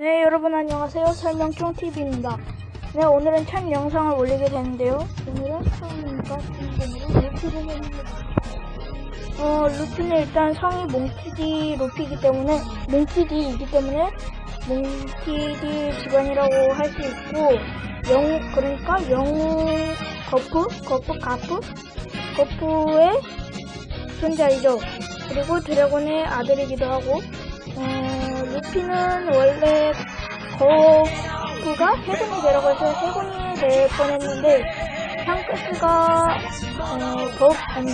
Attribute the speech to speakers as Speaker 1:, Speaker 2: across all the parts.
Speaker 1: 네, 여러분 안녕하세요. 설명충TV입니다. 네, 오늘은 첫 영상을 올리게 되는데요. 오늘은 처음이니까 처음으로 루피를 해봅니다. 어, 루피는 일단 성이 몽키디 루피이기 때문에, 몽키디이기 때문에, 몽키디 집안이라고 할 수 있고, 영웅, 그러니까 영웅 거프? 거프? 가프? 거프의 손자이죠. 그리고 드래곤의 아들이기도 하고, 어, 루피는 원래 거프가 해군이 해서 해군이 될 뻔했는데 샹크스가 어, 거 아니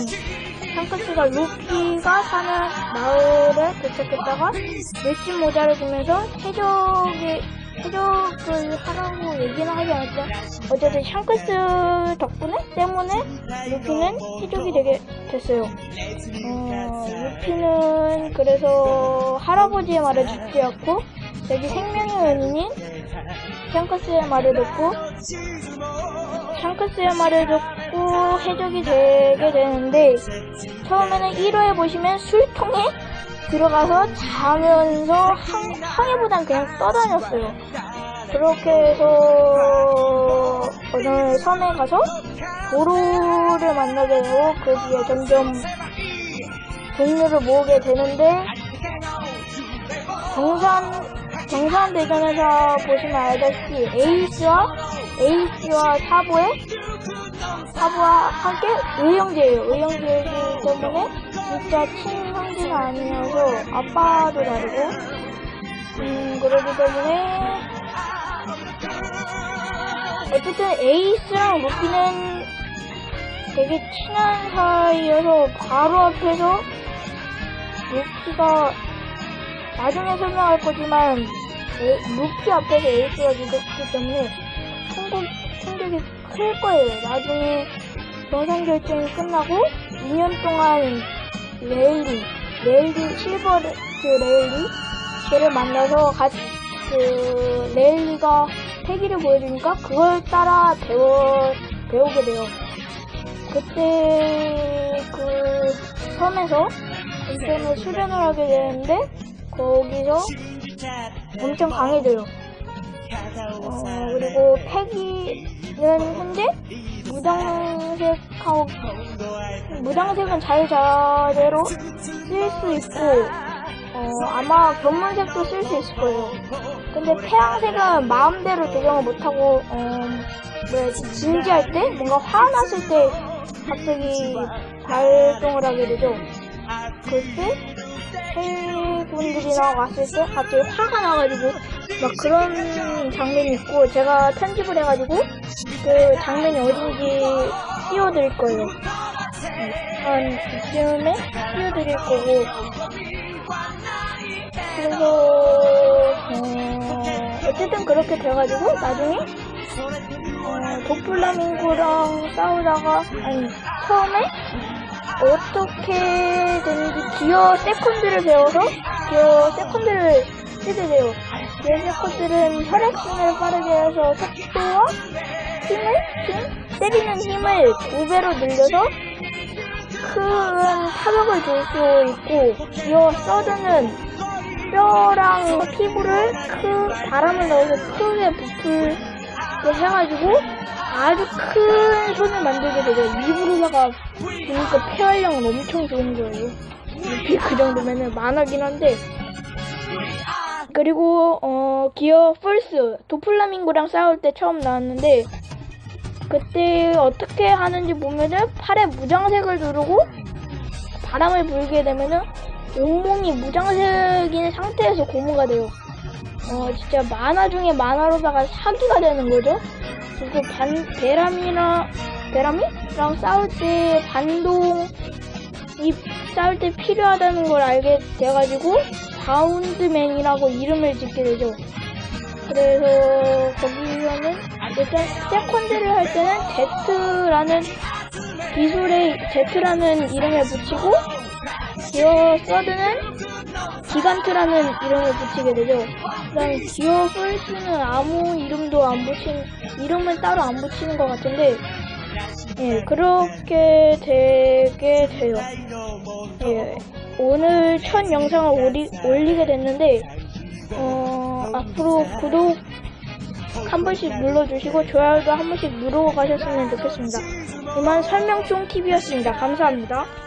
Speaker 1: 샹크스가 루피가 사는 마을에 도착했다가 물질 모자를 주면서 해적의 해적을 하라고 얘기는 하지 않았지만 어쨌든 샹크스 덕분에 때문에 루피는 해적이 되게 됐어요. 어, 루피는 그래서 할아버지의 말을 듣지 않고 자기 생명의 원인인 샹크스의 말을 듣고 샹크스의 말을 듣고 해적이 되게 되는데 처음에는 1화에 보시면 술통에 들어가서 자면서 항, 항해보단 그냥 떠다녔어요. 그렇게 해서 어느 섬에 가서 도로를 만나게 되고 그 뒤에 점점 동료를 모으게 되는데 정산 정산 대전에서 보시면 알다시피 에이스와 에이스와 사부의 사부와 함께 의형제예요. 의형제이기 때문에 진짜 친형제가 아니어서 아빠도 다르고 음 그러기 때문에 어쨌든 에이스랑 루피는 되게 친한 사이여서 바로 앞에서 루피가 나중에 설명할 거지만 에, 루피 앞에서 에이스가 죽었기 때문에 충격, 충격이 클 거예요. 나중에 정상 결정이 끝나고 2년 동안 레일리, 레일리, 실버레드 레일리 걔를 만나서 같이 그 레일리가 패기를 보여주니까 그걸 따라 배워 배우게 돼요. 그때 그 섬에서 인터넷 수련을 하게 되는데 거기서 엄청 강해져요. 어, 그리고 패기는 현재 무당색하고 무당색은 자유자재로 쓸 수 있고 어, 아마 견문색도 쓸 수 있을 거예요. 근데 태양색은 마음대로 조정을 못하고 어, 뭐야지 진지할 때 뭔가 화났을 때 갑자기 발동을 하게 되죠. 그때 해군들이랑 왔을 때 갑자기 화가 나가지고 막 그런 장면이 있고 제가 편집을 해가지고 그 장면이 어딘지 띄워드릴 거예요. 한 이쯤에 띄워드릴 거고 그래서 어, 어쨌든 그렇게 돼가지고 나중에 어, 도플라밍고랑 싸우다가 아니 처음에 어떻게 되는지 기어 세컨드를 배워서 기어 세컨드를 쓰게 돼요. 기어 세컨드는 혈액순환을 빠르게 해서 속도와 힘을 힘 때리는 힘을 두 배로 늘려서 큰 타격을 줄 수 있고 기어 서드는 뼈랑 피부를 크 바람을 넣어서 크게 부풀 게 해가지고 아주 큰 손을 만들게 되죠. 입으로다가 보니까 폐활량은 엄청 좋은 거예요. 그 정도면은 만화긴 한데. 그리고 어 기어 펄스 도플라밍고랑 싸울 때 처음 나왔는데 그때 어떻게 하는지 보면은 팔에 무장색을 누르고 바람을 불게 되면은 온몸이 무장색인 상태에서 고무가 돼요. 어 진짜 만화 중에 만화로다가 사기가 되는 거죠. 그리고 반 베람이랑 베람이랑 싸울 때 반동이 싸울 때 필요하다는 걸 알게 돼가지고 바운드맨이라고 이름을 짓게 되죠. 그래서 거기서는 일단 세컨드를 할 때는 Z라는 기술에 Z라는 이름을 붙이고 기어 서드는 기간트라는 이름을 붙이게 되죠. 그다음 기어 풀스는 아무 이름도 안 붙인 이름을 따로 안 붙이는 것 같은데 예 그렇게 되게 돼요. 예 오늘 첫 영상을 올리, 올리게 됐는데 어 앞으로 구독 한 번씩 눌러주시고 좋아요도 한 번씩 누르고 가셨으면 좋겠습니다. 이만 설명충 TV였습니다. 감사합니다.